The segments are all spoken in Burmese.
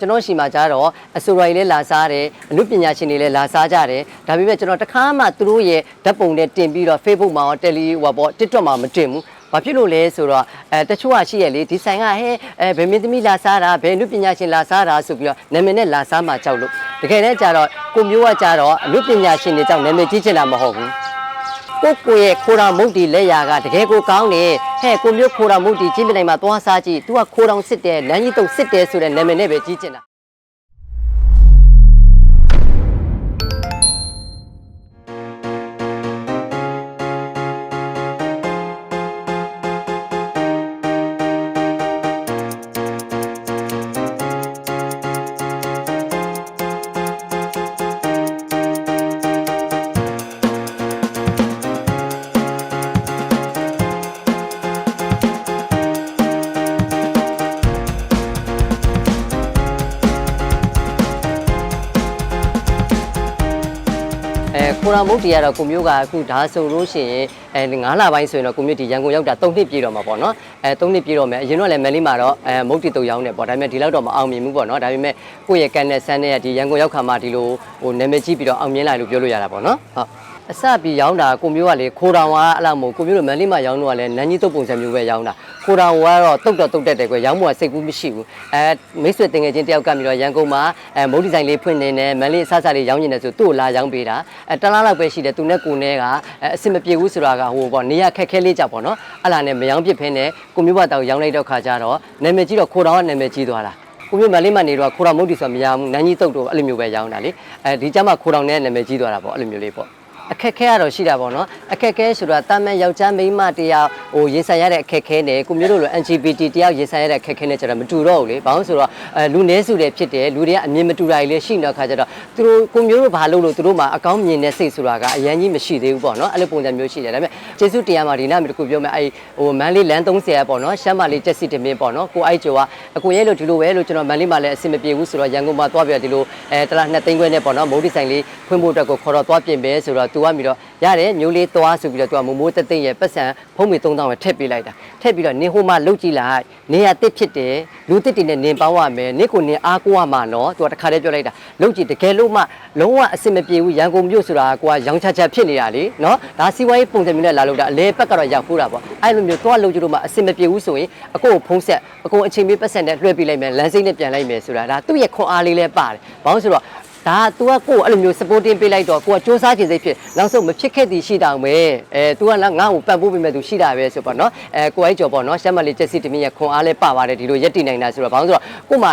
ကျွန်တော်ရှိမှကြတော့အဆိုရိုင်လည်းလာစားတယ်အမှုပညာရှင်တွေလည်းလာစားကြတယ်ဒါပေမဲ့ကျွန်တော်တခါမှသူတို့ရဲ့ဓာတ်ပုံနဲ့တင်ပြီးတော့ Facebook မှာရော Tele ဟိုပေါ့ TikTok မှာမတင်ဘူးဘာဖြစ်လို့လဲဆိုတော့အဲတချို့ကရှိရလေဒီဆိုင်ကဟဲအဲဘယ်မင်းသမီးလာစားတာဘယ်အမှုပညာရှင်လာစားတာဆိုပြီးတော့နာမည်နဲ့လာစားမှကြောက်လို့တကယ်တမ်းကျတော့ကိုမျိုးကကြတော့အမှုပညာရှင်တွေကြောင့်နာမည်ကြီးချင်တာမဟုတ်ဘူး ကိုကိုရဲ့ခိုးတော်မုတ်တီလက်ရာကတကယ်ကိုကောင်းတယ်ဟဲ့ကိုမျိုးခိုးတော်မုတ်တီကြီးမနိုင်မှာသွားစားကြည့် तू ကခိုးတော်စစ်တယ်လမ်းကြီးတုံစစ်တယ်ဆိုတဲ့နာမည်နဲ့ပဲကြီးကျင်တာ အဲခိုးတော်မုတ်တီကတော့ကိုမျိုးကအခုဒါဆိုလို့ရှိရင်အဲ9လပိုင်းဆိုရင်တော့ကိုမျိုးဒီရန်ကုန်ရောက်တာ3နှစ်ပြည့်တော့မှာပေါ့နော်အဲ3နှစ်ပြည့်တော့မယ်အရင်တော့လည်းမန်လေးမှာတော့အဲမုတ်တီတုံရောင်းတယ်ပေါ့ဒါပေမဲ့ဒီလောက်တော့မအောင်မြင်ဘူးပေါ့နော်ဒါပေမဲ့ကိုယ့်ရဲ့ကန်နဲ့ဆန်းနဲ့ဒီရန်ကုန်ရောက်ခါမှဒီလိုဟိုနာမည်ကြီးပြီးတော့အောင်မြင်လာလို့ပြောလို့ရတာပေါ့နော်ဟုတ် အစပြီးရောင်းတာကိုမျိုးကလေခိုးတော်ကအဲ့လိုမို့ကိုမျိုးတို့မန်လေးမှာရောင်းတော့ကလည်းနန်းကြီးတုပ်ပုံစံမျိုးပဲရောင်းတာခိုးတော်ကတော့တုတ်တော့တုတ်တက်တယ်ကွယ်ရောင်းမှုကစိတ်ကူးမရှိဘူးအဲမိတ်ဆွေတင်ငယ်ချင်းတယောက်ကပြီးတော့ရန်ကုန်မှာအဲမုတ်ဒီဇိုင်းလေးဖွင့်နေတယ်မန်လေးအဆဆလေးရောင်းနေတယ်ဆိုသူ့ကိုလာရောင်းပေးတာအဲတလားလောက်ပဲရှိတယ်သူနဲ့ကိုနဲ့ကအဲအဆင်မပြေဘူးဆိုတာကဟိုပေါ့နေရခက်ခဲလေးကြပေါ့နော်အဲ့လာနဲ့မရောင်းပစ်ဖင်းနဲ့ကိုမျိုးဘတောင်ရောင်းလိုက်တော့ခါကြတော့နာမည်ကြီးတော့ခိုးတော်ကနာမည်ကြီးသွားတာကိုမျိုးမလေးမနေတော့ခိုးတော်မုတ်တီဆိုတာမရဘူးနန်းကြီးတုတ်တော့အဲ့လိုမျိုးပဲရောင်းတာလေအဲဒီကြမှာခိုးတော်နဲ့နာမည်ကြီးသွားတာပေါ့အဲ့လိုမျိုးလေးပေါ့ အခက်ခဲကတော့ရှိတာပေါ့နော်အခက်ခဲဆိုတာတာမန်ယောက်ျားမိန်းမတရားဟိုရင်ဆိုင်ရတဲ့အခက်ခဲနဲ့ကိုမျိုးတို့လို LGBT တရားရင်ဆိုင်ရတဲ့အခက်ခဲနဲ့ကျတော့မတူတော့ဘူးလေဘာလို့ဆိုတော့အဲလူနည်းစုတွေဖြစ်တယ်လူတွေကအမြင်မတူတာတွေလည်းရှိနေတဲ့အခါကျတော့သူတို့ကိုမျိုးတို့ဘာလုပ်လို့သူတို့မှာအကောင်းမြင်တဲ့စိတ်ဆိုတာကအရန်ကြီးမရှိသေးဘူးပေါ့နော်အဲ့လိုပုံစံမျိုးရှိတယ်ဒါပေမဲ့ကျေးဇူးတရားမှာဒီနားမြေတစ်ခုပြောမယ်အဲ့ဟိုမန်းလေးလမ်း30ပေါ့နော်ရှမ်းမလေးတက်စီတမင်းပေါ့နော်ကိုအိုက်ကျော်ကအကိုရဲလို့ဒီလိုပဲလို့ကျွန်တော်မန်းလေးမှာလည်းအဆင်မပြေဘူးဆိုတော့ရန်ကုန်မှာသွားပြဒီလိုအဲတလားနှစ်သိန်းခွဲနဲ့ပေါ့နော်မုတ်ဒီဆိုင်လေးဖွင့်ဖို့အတွက်ကိုခေါ်တော့သွားပြင်ပဲဆိုတော့သူကပြီးတော့ရတယ်မျိုးလေးသွားဆိုပြီးတော့သူကမိုးမိုးတက်တက်ရဲ့ပတ်စံဖုံးမိ3000ပဲထည့်ပေးလိုက်တာထည့်ပြီးတော့နင်ဟိုမှလှုပ်ကြည့်လိုက်နင်ရတစ်ဖြစ်တယ်လူတစ်တင်နဲ့နင်ပေါင်းရမယ်နင်ကိုနင်အားကိုရမှာနော်သူကတခါတည်းပြောလိုက်တာလှုပ်ကြည့်တကယ်လို့မှလုံးဝအဆင်မပြေဘူးရန်ကုန်မြို့ဆိုတာကွာရောင်းချချဖြစ်နေတာလေနော်ဒါစီဝိုင်းပုံစံမျိုးနဲ့လာလို့တာအလဲဘက်ကတော့ရောက်ဖို့တာပေါ့အဲ့လိုမျိုးသွားလှုပ်ကြည့်လို့မှအဆင်မပြေဘူးဆိုရင်အကိုကိုဖုံးဆက်အကိုအချိန်မီးပတ်စံနဲ့လွှဲပေးလိုက်မယ်လမ်းစိမ့်နဲ့ပြန်လိုက်မယ်ဆိုတာဒါသူ့ရဲ့ခွန်အားလေးလည်းပါတယ်ဘာလို့ဆိုတော့ ဒါက तू ကကိုယ်အဲ့လိုမျိုး supporting ပေးလိုက်တော့ကိုကစ조사ခြင်းစိတ်ဖြစ်နောက်ဆုံးမဖြစ်ခဲ့သည်ရှိတောင်ပဲအဲ तू ကငါ့ကိုပံ့ပိုးပေးမဲ့သူရှိတာပဲဆိုပေါ့နော်အဲကိုအဲ့ကျော်ပေါ့နော်ရှမ်းမလေးကျက်စီတမင်းရဲ့ခွန်အားလဲပါပါတယ်ဒီလိုရက်တည်နိုင်တာဆိုတော့ဘာလို့ဆိုတော့ကို့မှာ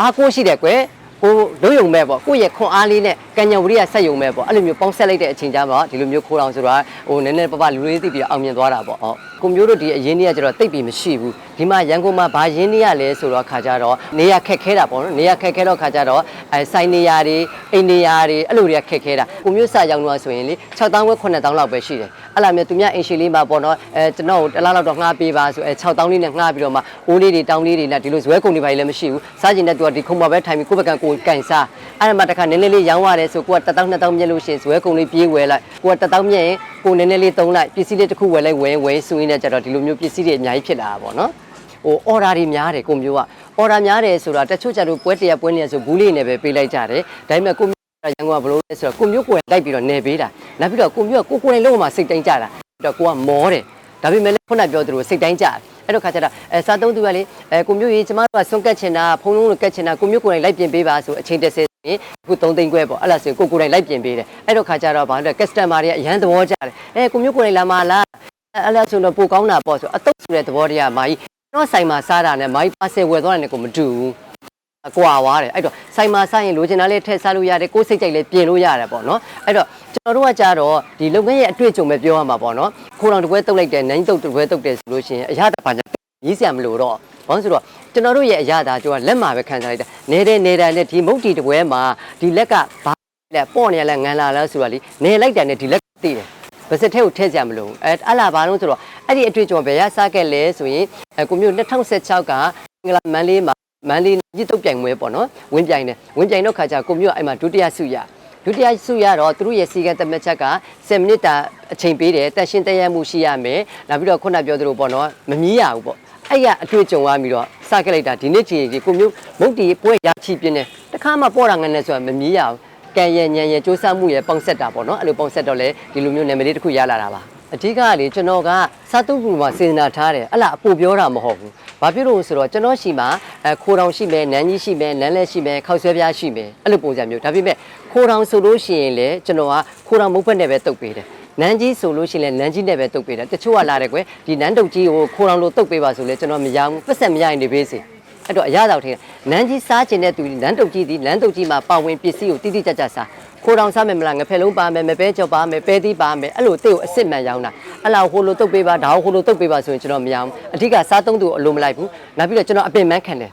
အားကိုးရှိတယ်ကွယ် ကိုလုံးယုံမဲ့ပေါ့ကိုယ့်ရဲ့ခွန်အားလေးနဲ့ကံညာဝရိယဆက်ယုံမဲ့ပေါ့အဲ့လိုမျိုးပေါင်းဆက်လိုက်တဲ့အချိန်ကျမှဒီလိုမျိုးခိုးအောင်ဆိုတော့ဟိုနည်းနည်းပပလူလေးသိပြီးအောင်မြင်သွားတာပေါ့ဟောကိုမျိုးတို့ဒီအရင်နေ့ကကျတော့တိတ်ပြီးမရှိဘူးဒီမှာရန်ကုန်မှာဘာရင်းနေရလဲဆိုတော့ခါကြတော့နေရခက်ခဲတာပေါ့နော်နေရခက်ခဲတော့ခါကြတော့အဲဆိုင်နေရတွေအိမ်နေရတွေအဲ့လိုတွေကခက်ခဲတာကိုမျိုးစရောက်တော့ဆိုရင်လေ6000ဝက်9000လောက်ပဲရှိတယ်အဲ့လာမျိုးသူများအိမ်ရှိလေးမှာပေါ့နော်အဲကျွန်တော်တလားလောက်တော့ငှားပေးပါဆိုအဲ6000လေးနဲ့ငှားပြီးတော့မှအိုးလေးတွေတောင်းလေးတွေနဲ့ဒီလိုဇွဲကုန်တွေပါလည်းမရှိဘူးစားကျင်တဲ့သူကဒီခုံမှာပဲထိုင်ပြီးကိုယ့်ဘက်ကကိုယ်ကန်စားအဲ့ဒါမှတခါနည်းနည်းလေးရောင်းရတယ်ဆိုကိုက1000 2000မြက်လို့ရှိရင်ဇွဲကုန်လေးပြေးဝယ်လိုက်ကိုက1000မြက်ရင်ကိုနည်းနည်းလေးသုံးလိုက်ပစ္စည်းလေးတစ်ခုဝယ်လိုက်ဝယ်ဝယ်ဆိုရင်လည်းကြတော့ဒီလိုမျိုးပစ္စည်းတွေအများကြီးဖြစ်လာတာပေါ့နော်ဟို order တွေများတယ်ကိုမျိုးက order များတယ်ဆိုတာတချို့ကြတော့ပွဲတရပွဲနေရဆိုဘူးလေးနဲ့ပဲပေးလိုက်ကြတယ်ဒါပေမဲ့ကိုမျိုးကရန်ကုန်ကဘလို့လဲဆိုတော့ကိုမျိုးကိုယ်လိုက်ပြီးတော့နေပေးတာနောက်ပြီးတော့ကိုမျိုးကကိုကိုယ်တိုင်လုံးဝစိတ်တိုင်းကြတာပြီးတော့ကိုကမောတယ်ဒါပေမဲ့လည်းခုနပြောသလိုစိတ်တိုင်းကြတယ် အဲ့တော့ခါကျတော့အဲစားသုံးသူကလေအဲကိုမျိုးကြီးကျမတို့ကဆွန့်ကတ်ချင်တာဖုံလုံးလိုကတ်ချင်တာကိုမျိုးကိုယ်တိုင်လိုက်ပြင်ပေးပါဆိုအချိန်တစ်ဆယ်ရင်အခု3သိန်းခွဲပေါ့အဲ့လားဆိုကိုကိုယ်တိုင်လိုက်ပြင်ပေးတယ်အဲ့တော့ခါကျတော့ဘာလဲ customer တွေကအရန်သဘောကျတယ်အဲကိုမျိုးကိုယ်တိုင်လာမလားအဲ့လားဆိုတော့ပိုကောင်းတာပေါ့ဆိုအတုပ်ဆိုတဲ့သဘောတရားမာကြီးတော့ဆိုင်မှာစားတာနဲ့မိုင်းပါဆယ်ဝယ်သွားတယ်နဲ့ကိုမတူဘူးအ ကွာသွားတယ်အဲ့တော့ဆိုင်မှာစားရင်လိုချင်တာလေးထည့်စားလို့ရတယ်ကိုယ်စိတ်ကြိုက်လေးပြင်လို့ရတယ်ပေါ့နော်အဲ့တော့ကျွန်တော်တို့ကကြတော့ဒီလုပ်ငန်းရဲ့အတွေ့အကြုံပဲပြောရမှာပေါ့နော်ခိုးတော်တစ်ပွဲတုတ်လိုက်တယ်နိုင်တုတ်တစ်ပွဲတုတ်တယ်ဆိုလို့ရှိရင်အရသာဘာညာရေးစရာမလိုတော့ဘာလို့ဆိုတော့ကျွန်တော်တို့ရဲ့အရသာကျွန်တော်လက်မှာပဲခံစားလိုက်တာနေတဲ့နေတာနဲ့ဒီမုတ်တီတစ်ပွဲမှာဒီလက်ကဘာလဲပေါ့နေရလဲငန်လာလားဆိုတာလीနေလိုက်တယ်နဲ့ဒီလက်သိတယ်ဗစက်ထဲကိုထည့်ကြမလို့အဲအဲ့လာဘာလို့ဆိုတော့အဲ့ဒီအတွေ့အကြုံဘယ်ရစားခဲ့လဲဆိုရင်အဲကိုမျိုး2016ကငလာမန်လေးမှာ မန်လေးညစ်တုတ်ပြိုင်ပွဲပေါ့နော်ဝင်းပြိုင်တယ်ဝင်းပြိုင်တော့ခါကျကိုမျိုးအဲ့မှာဒုတိယဆုရဒုတိယဆုရတော့သူတို့ရဲ့စီကံတက်မှတ်ချက်က10မိနစ်တာအချိန်ပေးတယ်တက်ရှင်းတက်ရမှုရှိရမယ်နောက်ပြီးတော့ခုနပြောသလိုပေါ့နော်မမြည်ရဘူးပေါ့အဲ့ရအတွေ့အကြုံရပြီးတော့စခဲ့လိုက်တာဒီနေ့ချိန်ကြီးကိုမျိုးမုတ်တီပွဲရချီပြင်းနေတခါမှပေါ်တာငနဲ့ဆိုတာမမြည်ရဘူးကံရညံရစူးစမ်းမှုရပေါင်ဆက်တာပေါ့နော်အဲ့လိုပေါင်ဆက်တော့လေဒီလိုမျိုးနာမည်လေးတစ်ခုရလာတာပါ အဓိကကလေကျွန်တော်ကစားတုပ်ကူမှာစေတနာထားတယ်အဲ့လားအပူပြောတာမဟုတ်ဘူးဘာဖြစ်လို့လဲဆိုတော့ကျွန်တော်ရှိမှာအဲခိုးတောင်ရှိမယ်နန်းကြီးရှိမယ်နန်းလက်ရှိမယ်ခောက်ဆွဲပြားရှိမယ်အဲ့လိုပုံစံမျိုးဒါပေမဲ့ခိုးတောင်ဆိုလို့ရှိရင်လေကျွန်တော်ကခိုးတောင်မုတ်ဖက်နဲ့ပဲတုပ်ပေးတယ်နန်းကြီးဆိုလို့ရှိရင်လည်းနန်းကြီးနဲ့ပဲတုပ်ပေးတယ်တချို့ကလာတယ်ကွယ်ဒီနန်းတုပ်ကြီးကိုခိုးတောင်လို့တုပ်ပေးပါဆိုလဲကျွန်တော်မရဘူးပတ်ဆက်မရရင်နေပေးစေအဲ့တော့အရသာထင်နန်းကြီးစားခြင်းတဲ့သူနန်းတုပ်ကြီးဒီနန်းတုပ်ကြီးမှာပါဝင်ပစ္စည်းကိုတိတိကျကျစား ခိုးတောင်စားမယ်မလားငဖက်လုံးပါမယ်မပဲကြော်ပါမယ်ပဲသီးပါမယ်အဲ့လိုတိတ်ကိုအစ်စ်မှန်ရောင်းတာအဲ့လောက်ဟိုလိုတုပ်ပေးပါဒါဟိုလိုတုပ်ပေးပါဆိုရင်ကျွန်တော်မရဘူးအဓိကစားသုံးသူကိုအလိုမလိုက်ဘူးနောက်ပြီးတော့ကျွန်တော်အပင်ပန်းခံတယ်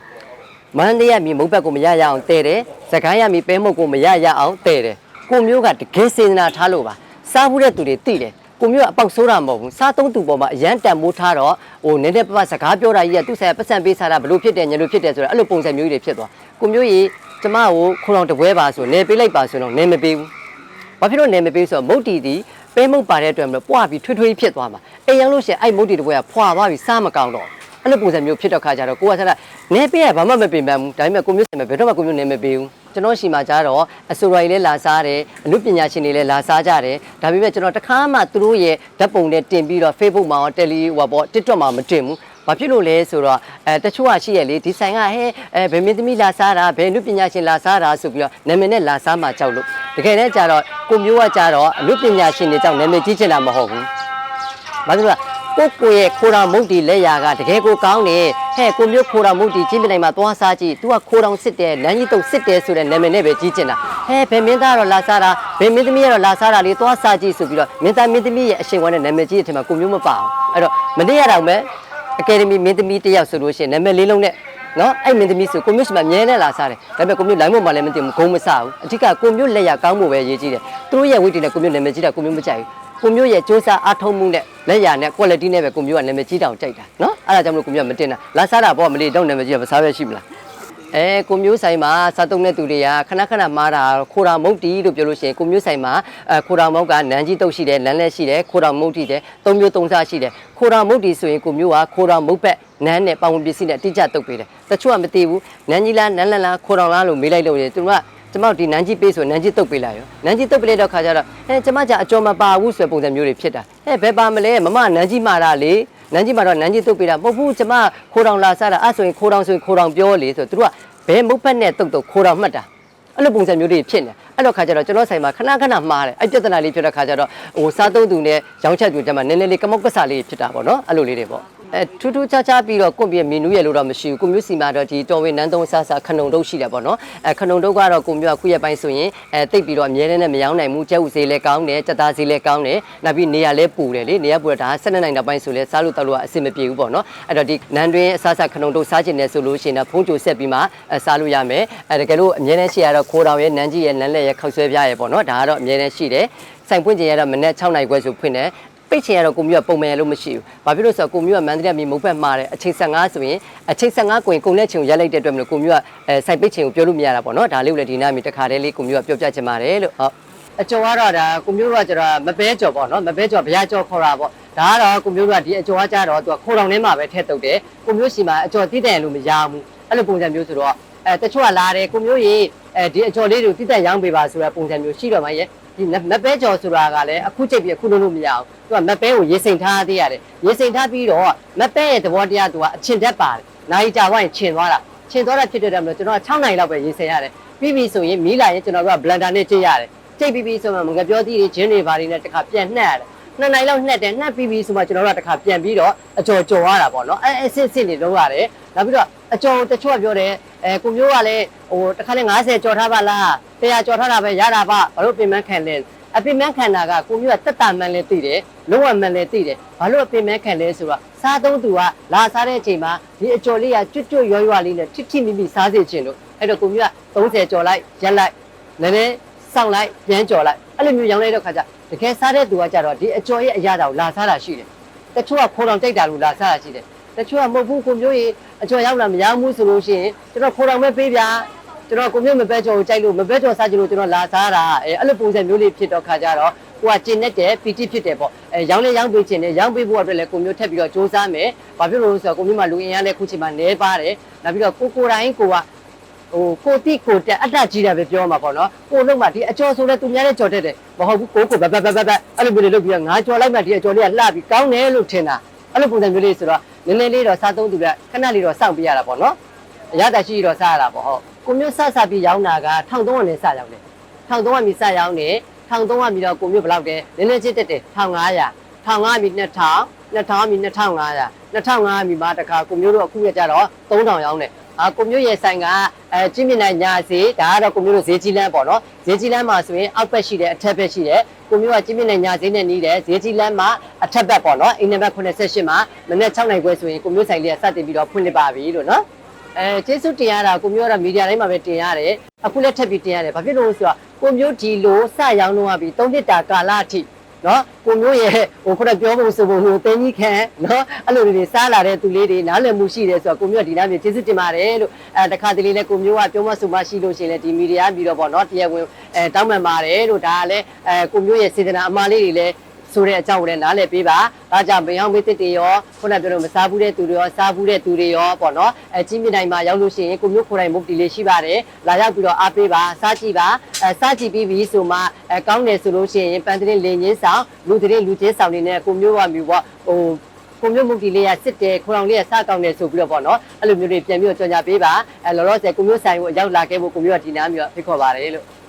မန္တရမြေမုတ်ဘက်ကိုမရရအောင်တဲ့တယ်။စကိုင်းရမြေပဲမုတ်ကိုမရရအောင်တဲ့တယ်။ကိုမျိုးကတကယ်စေတနာထားလို့ပါ။စားဘူးတဲ့သူတွေသိတယ်။ကိုမျိုးကအပေါက်ဆိုးတာမဟုတ်ဘူး။စားသုံးသူပေါ်မှာအရန်တန်မိုးထားတော့ဟိုနည်းနည်းပပစကားပြောတာကြီးကသူ့ဆိုင်ကပတ်စံပေးစားတာဘလို့ဖြစ်တယ်ညလို့ဖြစ်တယ်ဆိုတော့အဲ့လိုပုံစံမျိုးကြီးတွေဖြစ်သွား။ကိုမျိုးကြီး ကျမကိုခုံအောင်တပွဲပါဆိုနေပေးလိုက်ပါဆိုတော့နေမပေးဘူး။ဘာဖြစ်လို့နေမပေးဆိုတော့မုတ်တီတီပဲမုတ်ပါတဲ့အတွက်မလို့ပွားပြီးထွေးထွေးဖြစ်သွားမှာအိမ်ရောက်လို့ရှိရင်အဲ့မုတ်တီတပွဲကဖွာသွားပြီးစားမကောင်းတော့အဲ့လိုပုံစံမျိုးဖြစ်တော့ခါကြတော့ကိုကဆက်တာနေပေးရဘာမှမပင်ပန်းဘူးဒါပေမဲ့ကိုမျိုးစင်မဘယ်တော့မှကိုမျိုးနေမပေးဘူးကျွန်တော်ရှိမှကြတော့အဆိုရိုင်လည်းလာစားတယ်အမှုပညာရှင်တွေလည်းလာစားကြတယ်ဒါပေမဲ့ကျွန်တော်တခါမှသူတို့ရဲ့ဓာတ်ပုံတွေတင်ပြီးတော့ Facebook မှာရော Tele ဟိုပေါ့ TikTok မှာမတင်ဘူး ဘာဖြစ်လို့လဲဆိုတော့အဲတချို့ကရှိရလေဒီဆိုင်ကဟဲအဲဘယ်မင်းသမီးလာစားတာဘယ်အမှုပညာရှင်လာစားတာဆိုပြီးတော့နာမည်နဲ့လာစားမှကြောက်လို့တကယ်တည်းကျတော့ကိုမျိုးကကြတော့အမှုပညာရှင်တွေကြောင့်နာမည်ကြီးချင်တာမဟုတ်ဘူးဘာလို့လဲကိုကိုရဲ့ခိုးတော်မုတ်တီလက်ရာကတကယ်ကိုကောင်းတယ်ဟဲ့ကိုမျိုးခိုးတော်မုတ်တီချင်းပြနိုင်မှာသွားစားကြည့် तू ကခိုးတော်စစ်တယ်လမ်းကြီးတုပ်စစ်တယ်ဆိုတဲ့နာမည်နဲ့ပဲကြီးချင်တာဟဲ့ဘယ်မင်းသားတော့လာစားတာဘယ်မင်းသမီးကတော့လာစားတာလေးသွားစားကြည့်ဆိုပြီးတော့မင်းသားမင်းသမီးရဲ့အရှင်ဝါနဲ့နာမည်ကြီးတဲ့ထင်မှာကိုမျိုးမပါအောင်အဲ့တော့မနေ့ရတော့မဲ့ အကယ်ဒမီမင်းသမီးတစ်ယောက်ဆိုလို့ရှိရင်နာမည်လေးလုံးနဲ့နော်အဲ့မင်းသမီးဆိုကိုမျိုးရှိမှအမြဲတမ်းလာစားတယ်ဒါပေမဲ့ကိုမျိုးလိုင်းမမှလည်းမသိဘူးဂုံးမဆဘူးအဓိကကိုမျိုးလက်ရကောင်းဖို့ပဲရေးကြည့်တယ်သူတို့ရဲ့ဝိတ္တိနဲ့ကိုမျိုးနာမည်ကြီးတာကိုမျိုးမကြိုက်ဘူးကိုမျိုးရဲ့စ조사အားထုတ်မှုနဲ့လက်ရနဲ့ quality နဲ့ပဲကိုမျိုးကနာမည်ကြီးတောင်ကြိုက်တာနော်အဲ့ဒါကြောင့်မလို့ကိုမျိုးကမတင်တာလာစားတာပေါ့မလေးတော့နာမည်ကြီးကမစားပဲရှိမလား အဲကိုမျိုးဆိုင်မှာစားတုံးတဲ့သူတွေကခဏခဏမားတာခိုရာမုတ်တီလို့ပြောလို့ရှိရင်ကိုမျိုးဆိုင်မှာအဲခိုရာမုတ်ကနန်းကြီးတုတ်ရှိတယ်လမ်းလဲရှိတယ်ခိုရာမုတ်တီတယ်သုံးမျိုးသုံးစားရှိတယ်ခိုရာမုတ်တီဆိုရင်ကိုမျိုးကခိုရာမုတ်ဘက်နန်းနဲ့ပါဝင်ပစ္စည်းနဲ့အတိအကျတုတ်ပေးတယ်တချို့ကမသိဘူးနန်းကြီးလားနန်းလန်းလားခိုရာလားလို့မေးလိုက်လို့ရတယ်သူကကျမတို့ဒီနန်းကြီးပေးဆိုနန်းကြီးတုတ်ပေးလိုက်ရောနန်းကြီးတုတ်ပေးလိုက်တော့ခါကျတော့အဲကျမကြအကျော်မပါဘူးဆိုတဲ့ပုံစံမျိုးတွေဖြစ်တာအဲဘယ်ပါမလဲမမနန်းကြီးမာတာလေ နန်းကြီးမာတော့နန်းကြီးတုတ်ပေးတာမဟုတ်ဘူးကျမခိုးတောင်လာစားတာအဲ့ဆိုရင်ခိုးတောင်ဆိုရင်ခိုးတောင်ပြောလေဆိုသူတို့ကဘယ်မုတ်ဖက်နဲ့တုတ်တုတ်ခိုးတောင်မှတ်တာအဲ့လိုပုံစံမျိုးတွေဖြစ်နေအဲ့တော့ခါကျတော့ကျွန်တော်ဆိုင်မှာခဏခဏမှားတယ်အဲ့ပြဿနာလေးဖြစ်တဲ့ခါကျတော့ဟိုစားသုံးသူနဲ့ရောင်းချက်သူကျမှနည်းနည်းလေးကမောက်ကဆာလေးဖြစ်တာပေါ့နော်အဲ့လိုလေးတွေပေါ့ အဲထူးထူးခြားခြားပြီးတော့ကွန်ပြမီနူးရလို့တော့မရှိဘူးကိုမျိုးစီမှာတော့ဒီတော်ဝင်နန်းသုံးဆာဆာခနုံတုတ်ရှိတယ်ပေါ့နော်အဲခနုံတုတ်ကတော့ကိုမျိုးကခုရက်ပိုင်းဆိုရင်အဲတိတ်ပြီးတော့အမြဲတမ်းနဲ့မရောင်းနိုင်ဘူးကျဲဥဈေးလည်းကောင်းတယ်စက်သားဈေးလည်းကောင်းတယ်နောက်ပြီးနေရာလည်းပူတယ်လေနေရာပူတော့ဒါ၁၂နိုင်နောက်ပိုင်းဆိုလဲစားလို့တောက်လို့အဆင်မပြေဘူးပေါ့နော်အဲ့တော့ဒီနန်းတွင်အဆဆခနုံတုတ်စားကျင်တယ်ဆိုလို့ရှိရင်တော့ဖုံးကြိုဆက်ပြီးမှအဲစားလို့ရမယ်အဲတကယ်လို့အမြဲတမ်းရှိရတော့ခိုးတော်ရဲ့နန်းကြီးရဲ့နန်းလက်ရဲ့ခောက်ဆွဲပြားရဲ့ပေါ့နော်ဒါကတော့အမြဲတမ်းရှိတယ်ဆိုင်ပွင့်ကျင်ရတော့မနေ့6နိုင်ခွဲဆိုဖွင့်တယ် ပိတ်ချင်ရတော့ကိုမျိုးကပုံမှန်လို့မရှိဘူး။ဘာဖြစ်လို့ဆိုတော့ကိုမျိုးကမန္တလေးမြေမုတ်ဖက်မှားတယ်အချိန်15ဆိုရင်အချိန်15ကိုရင်ကုန်တဲ့ချိန်ကိုရက်လိုက်တဲ့အတွက်မလို့ကိုမျိုးကအဲစိုက်ပိတ်ချိန်ကိုပြောလို့မရတာပေါ့နော်။ဒါလေးကိုလည်းဒီနားမြေတစ်ခါတည်းလေးကိုမျိုးကပြောပြချင်ပါတယ်လို့ဟုတ်အကျော်ကတော့ဒါကိုမျိုးကကျတော့မပဲကျော်ပေါ့နော်မပဲကျော်ဗျာကျော်ခေါ်တာပေါ့ဒါကတော့ကိုမျိုးကဒီအကျော်ကကြတော့သူကခိုးတောင်ထဲမှာပဲထည့်တုပ်တယ်ကိုမျိုးစီမှာအကျော်တည်တယ်လို့မရဘူးအဲ့လိုပုံစံမျိုးဆိုတော့အဲတချို့ကလာတယ်ကိုမျိုးရေအဲဒီအကျော်လေးတွေကိုတည်တယ်ရောင်းပေးပါဆိုတဲ့ပုံစံမျိုးရှိတော့မှရဲ့ ဒီမပဲကျော်ဆိုတာကလည်းအခုချိန်ပြီးအခုလုံးလို့မရဘူးသူကမပဲကိုရေစိန်ထားသေးရတယ်ရေစိန်ထားပြီးတော့မပဲရဲ့သဘောတရားသူကအချင်တက်ပါတယ်နိုင်ကြဝိုင်းချင်သွားတာချင်သွားတာဖြစ်တဲ့အတွက်မလို့ကျွန်တော်က6နိုင်လောက်ပဲရေစိန်ရတယ်ပြီးပြီဆိုရင်မီးလာရင်ကျွန်တော်တို့ကဘလန်ဒါနဲ့ကြည့်ရတယ်ကြိတ်ပြီးပြီဆိုမှငပြောသီးတွေဂျင်းတွေဘာတွေနဲ့တခါပြန်နှက်ရတယ် နှစ်နိုင်လောက်နှက်တယ်နှက်ပြီးပြီဆိုမှကျွန်တော်တို့ကတခါပြန်ပြီးတော့အကျော်ကျော်ရတာပေါ့နော်အဲအစစ်စစ်တွေလုံးရတယ်နောက်ပြီးတော့အကျော်တချို့ကပြောတယ်အဲကိုမျိုးကလည်းဟိုတခါလေ90ကျော်ထားပါလား100ကျော်ထားတာပဲရတာပါဘာလို့ပြင်မခံလဲအပြင်မခံတာကကိုမျိုးကတက်တာမှန်လဲသိတယ်လုံးဝမှန်လဲသိတယ်ဘာလို့အပြင်မခံလဲဆိုတော့စားသုံးသူကလာစားတဲ့အချိန်မှာဒီအကျော်လေးကကျွတ်ကျွတ်ရွရွလေးနဲ့ထိထိမိမိစားစေချင်လို့အဲ့တော့ကိုမျိုးက30ကျော်လိုက်ရက်လိုက်နည်းနည်းစောင့်လိုက်ပြန်ကြော်လိုက်အဲ့လိုမျိုးရောင်းလိုက်တော့ခါကျ တကယ်စားတဲ့သူကကြတော့ဒီအကျော်ရဲ့အရာတောင်လာစားတာရှိတယ်တချို့ကခိုးတော်ကြိုက်တာလို့လာစားတာရှိတယ်တချို့ကမဟုတ်ဘူးကိုမျိုးရေအကျော်ရောက်လာမရောက်ဘူးဆိုလို့ရှိရင်ကျွန်တော်ခိုးတော်မဲ့ပေးဗျာကျွန်တော်ကိုမျိုးမပဲကြော်ကိုကြိုက်လို့မပဲကြော်စားကြလို့ကျွန်တော်လာစားတာအဲအဲ့လိုပုံစံမျိုးလေးဖြစ်တော့ခါကြတော့ကိုကကျင်နေတဲ့ပီတိဖြစ်တယ်ပေါ့အဲရောင်းလဲရောင်းပေးခြင်းနဲ့ရောင်းပေးဖို့အတွက်လည်းကိုမျိုးထက်ပြီးတော့စူးစမ်းမယ်ဘာဖြစ်လို့လဲဆိုတော့ကိုမျိုးမှာလူအင်အားလည်းခုချိန်မှာနေပါတယ်နောက်ပြီးတော့ကိုကိုတိုင်းကိုက ဟိုကိုတိကိုတက်အတ္တကြီးတာပဲပြောမှာပေါ့နော်ကိုလုံးမှဒီအကျော်ဆိုလဲသူများနဲ့ကြော်တက်တယ်မဟုတ်ဘူးကိုကိုဘဘဘဘဘအဲ့လိုမျိုးတွေလုပ်ပြီးတော့ငါကြော်လိုက်မှဒီအကျော်လေးကလှပြီးကောင်းတယ်လို့ထင်တာအဲ့လိုပုံစံမျိုးလေးဆိုတော့နည်းနည်းလေးတော့စားသုံးသူကခဏလေးတော့စောင့်ပြရတာပေါ့နော်အရသာရှိတော့စားရတာပေါ့ဟုတ်ကိုမျိုးဆက်ဆက်ပြီးရောင်းတာက1300နဲ့စရောက်တယ်1300မြည်စရောက်နေ1300မြည်တော့ကိုမျိုးဘယ်လောက်တယ်နည်းနည်းချစ်တက်တယ်1500 1500မြည်2000 2000မြည်2500 2500မြည်မှာတခါကိုမျိုးတို့အခုရကြတော့3000ရောင်းတယ် အာကိုမျိုးရဲ့ဆိုင်ကအဲကျင်းမြင့်နိုင်ညာစီဒါကတော့ကိုမျိုးတို့ဈေးကြီးလန်းပေါ့နော်ဈေးကြီးလန်းမှာဆိုရင်အောက်ဘက်ရှိတယ်အထက်ဘက်ရှိတယ်ကိုမျိုးကကျင်းမြင့်နိုင်ညာဈေးနဲ့နီးတယ်ဈေးကြီးလန်းမှာအထက်ဘက်ပေါ့နော်အိမ်နံပါတ်88မှာမနေ့6နိုင်ခွဲဆိုရင်ကိုမျိုးဆိုင်လေးကစတင်ပြီးတော့ဖွင့်နေပါပြီလို့နော်အဲကျေးဇူးတင်ရတာကိုမျိုးကတော့မီဒီယာတိုင်းမှာပဲတင်ရတယ်အခုလည်းထပ်ပြီးတင်ရတယ်ဘာဖြစ်လို့လဲဆိုတော့ကိုမျိုးဒီလိုစရောင်းတော့ပြီး3နှစ်တာကာလအထိ နော်ကိုမျိုးရဲ့ဟိုခုနပြောဖို့ဆိုဖို့ဟိုတင်းကြီးခံနော်အဲ့လိုတွေစားလာတဲ့သူလေးတွေနားလည်မှုရှိတယ်ဆိုတော့ကိုမျိုးကဒီနားမြေကျေးဇူးတင်ပါတယ်လို့အဲတခါတလေလဲကိုမျိုးကပြောမဆိုမရှိလို့ရှိရင်လည်းဒီမီဒီယာပြီးတော့ပေါ့နော်တရားဝင်အဲတောင်းပန်ပါတယ်လို့ဒါကလည်းအဲကိုမျိုးရဲ့စေတနာအမှားလေးတွေလည်း ဆိုတဲ့အကြောင်းကိုလည်းနားလည်ပေးပါ။ဒါကြောင့်မယောင်မေးတစ်တွေရောခုနပြောလို့မစားဘူးတဲ့သူတွေရောစားဘူးတဲ့သူတွေရောပေါ့နော်။အဲကြီးမြင့်တိုင်းမှာရောက်လို့ရှိရင်ကိုမျိုးခိုးတိုင်းမုတ်တီလေးရှိပါတယ်။လာရောက်ပြီးတော့အားပေးပါစားကြည့်ပါ။အဲစားကြည့်ပြီးပြီဆိုမှအဲကောင်းတယ်ဆိုလို့ရှိရင်ပန်းတရင်လင်ချင်းဆောင်လူတရင်လူချင်းဆောင်နေနဲ့ကိုမျိုးကမျိုးပေါ့ဟိုကိုမျိုးမုတ်တီလေးကစစ်တယ်ခေါအောင်လေးကစားကောင်းတယ်ဆိုပြီးတော့ပေါ့နော်။အဲ့လိုမျိုးတွေပြန်ပြီးတော့ကြော်ညာပေးပါ။အဲလောလောဆယ်ကိုမျိုးဆိုင်ကိုရောက်လာခဲ့ဖို့ကိုမျိုးကဒီနားမျိုးဖိတ်ခေါ်ပါတယ်လို့